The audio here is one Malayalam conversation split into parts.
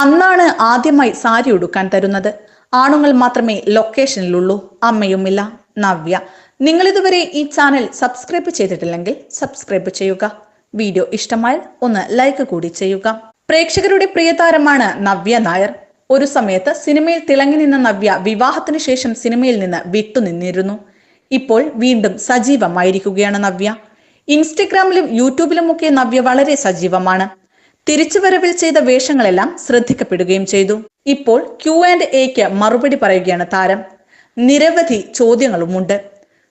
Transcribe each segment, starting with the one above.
അന്നാണ് ആദ്യമായി സാരി ഉടുക്കാൻ തരുന്നത്. ആണുങ്ങൾ മാത്രമേ ലൊക്കേഷനിലുള്ളൂ. അമ്മയുമില്ല. നവ്യ. നിങ്ങൾ ഇതുവരെ ഈ ചാനൽ സബ്സ്ക്രൈബ് ചെയ്തിട്ടില്ലെങ്കിൽ സബ്സ്ക്രൈബ് ചെയ്യുക. വീഡിയോ ഇഷ്ടമായാൽ ഒന്ന് ലൈക്ക് കൂടി ചെയ്യുക. പ്രേക്ഷകരുടെ പ്രിയതാരമാണ് നവ്യ നായർ. ഒരു സമയത്ത് സിനിമയിൽ തിളങ്ങി നിന്ന നവ്യ വിവാഹത്തിന് ശേഷം സിനിമയിൽ നിന്ന് വിട്ടുനിന്നിരുന്നു ഇപ്പോൾ വീണ്ടും സജീവമായിരിക്കുകയാണ് നവ്യ. ഇൻസ്റ്റഗ്രാമിലും യൂട്യൂബിലുമൊക്കെ നവ്യ വളരെ സജീവമാണ്. തിരിച്ചുവരവിൽ ചെയ്ത വേഷങ്ങളെല്ലാം ശ്രദ്ധിക്കപ്പെടുകയും ചെയ്തു. ഇപ്പോൾ ക്യു ആൻഡ് എക്ക് മറുപടി പറയുകയാണ് താരം. നിരവധി ചോദ്യങ്ങളുമുണ്ട്.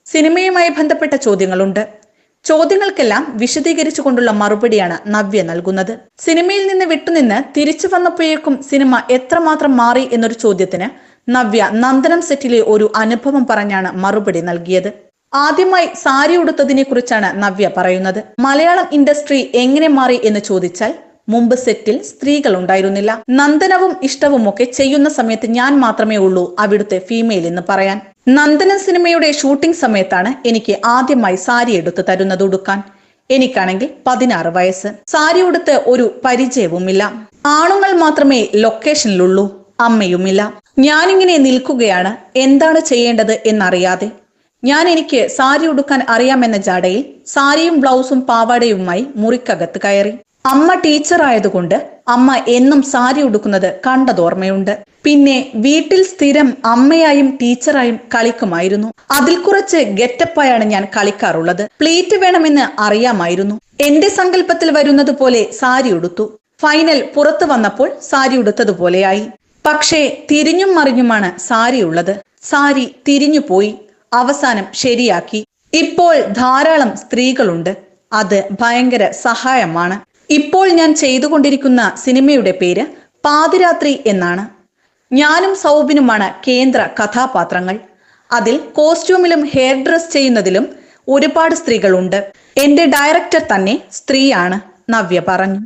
സിനിമയുമായി ബന്ധപ്പെട്ട ചോദ്യങ്ങളുണ്ട്. ചോദ്യങ്ങൾക്കെല്ലാം വിശദീകരിച്ചുകൊണ്ടുള്ള മറുപടിയാണ് നവ്യ നൽകുന്നത്. സിനിമയിൽ നിന്ന് വിട്ടുനിന്ന് തിരിച്ചു വന്നപ്പോഴേക്കും സിനിമ എത്രമാത്രം മാറി എന്നൊരു ചോദ്യത്തിന് നവ്യ നന്ദനം സെറ്റിലെ ഒരു അനുഭവം പറഞ്ഞാണ് മറുപടി നൽകിയത്. ആദ്യമായി സാരി ഉടുത്തതിനെ കുറിച്ചാണ് നവ്യ പറയുന്നത്. മലയാളം ഇൻഡസ്ട്രി എങ്ങനെ മാറി എന്ന് ചോദിച്ചാൽ മുമ്പ് സെറ്റിൽ സ്ത്രീകൾ ഉണ്ടായിരുന്നില്ല നന്ദനവും ഇഷ്ടവുമൊക്കെ ചെയ്യുന്ന സമയത്ത് ഞാൻ മാത്രമേ ഉള്ളൂ അവിടുത്തെ ഫീമെയിൽ എന്ന് പറയാൻ. നന്ദനൻ സിനിമയുടെ ഷൂട്ടിംഗ് സമയത്താണ് എനിക്ക് ആദ്യമായി സാരി എടുത്ത് തരുന്നത് ഉടുക്കാൻ. എനിക്കാണെങ്കിൽ പതിനാറ് വയസ്സ്. സാരി ഉടുത്ത് ഒരു പരിചയവുമില്ല. ആണുങ്ങൾ മാത്രമേ ലൊക്കേഷനിലുള്ളൂ അമ്മയുമില്ല. ഞാനിങ്ങനെ നിൽക്കുകയാണ്. എന്താണ് ചെയ്യേണ്ടത് എന്നറിയാതെ. ഞാൻ എനിക്ക് സാരി ഉടുക്കാൻ അറിയാമെന്ന ജാടയിൽ സാരിയും ബ്ലൗസും പാവാടയുമായി മുറിക്കകത്ത് കയറി. അമ്മ ടീച്ചർ ആയതുകൊണ്ട് അമ്മ എന്നും സാരി ഉടുക്കുന്നത് കണ്ടതോർമ്മയുണ്ട്. പിന്നെ വീട്ടിൽ സ്ഥിരം അമ്മയായും ടീച്ചറായും കളിക്കുമായിരുന്നു. അതിൽ കുറച്ച് ഗെറ്റപ്പായാണ് ഞാൻ കളിക്കാറുള്ളത്. പ്ലേറ്റ് വേണമെന്ന് അറിയാമായിരുന്നു. എന്റെ സങ്കല്പത്തിൽ വരുന്നത് പോലെ സാരി ഉടുത്തു. ഫൈനൽ പുറത്തു വന്നപ്പോൾ സാരി ഉടുത്തതുപോലെയായി പക്ഷേ തിരിഞ്ഞും മറിഞ്ഞുമാണ് സാരി ഉള്ളത്. സാരി തിരിഞ്ഞു പോയി. അവസാനം ശരിയാക്കി. ഇപ്പോൾ ധാരാളം സ്ത്രീകളുണ്ട്. അത് ഭയങ്കര സഹായമാണ്. ഇപ്പോൾ ഞാൻ ചെയ്തുകൊണ്ടിരിക്കുന്ന സിനിമയുടെ പേര് പാതിരാത്രി എന്നാണ്. ഞാനും സൗബിനുമാണ് കേന്ദ്ര കഥാപാത്രങ്ങൾ. അതിൽ കോസ്റ്റ്യൂമിലും ഹെയർ ഡ്രസ് ചെയ്യുന്നതിലും ഒരുപാട് സ്ത്രീകളുണ്ട്. എന്റെ ഡയറക്ടർ തന്നെ സ്ത്രീയാണ് നവ്യ പറഞ്ഞു.